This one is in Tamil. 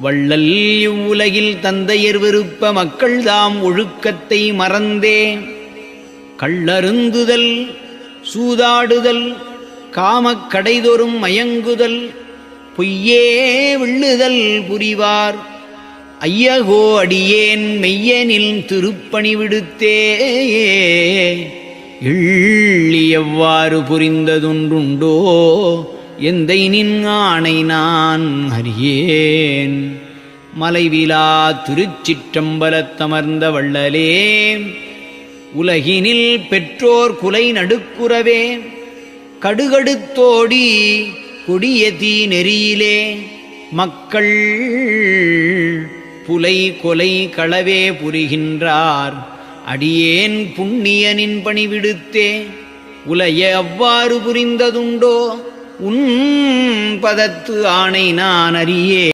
வள்ளல் இவ்வுலகில் தந்தையர் விருப்ப மக்கள்தாம் ஒழுக்கத்தை மறந்தே. கள்ளருந்துதல் சூதாடுதல் காமக் கடைதொறும் மயங்குதல் பொய்யே விள்ளுதல் புரிவார். ஐயகோ அடியேன் மெய்யனில் திருப்பணி விடுத்தே. எள்ளி எவ்வாறு புரிந்ததுண்டுண்டோ? எந்தை நின் ஆணை நான் அறியேன். மலைவிலா திருச்சிற்றம்பலத்தமர்ந்த வள்ளலே உலகினில் பெற்றோர் குலை நடுக்குறவே. கடுகடுத்தோடி கொடிய தீ நெறியிலே. மக்கள் புலை கொலை களவே புரிகின்றார். அடியேன் புண்ணியனின் பணிவிடுத்தே. உலைய அவ்வாறு புரிந்ததுண்டோ? உன் பதத்து ஆணை நான் அறியே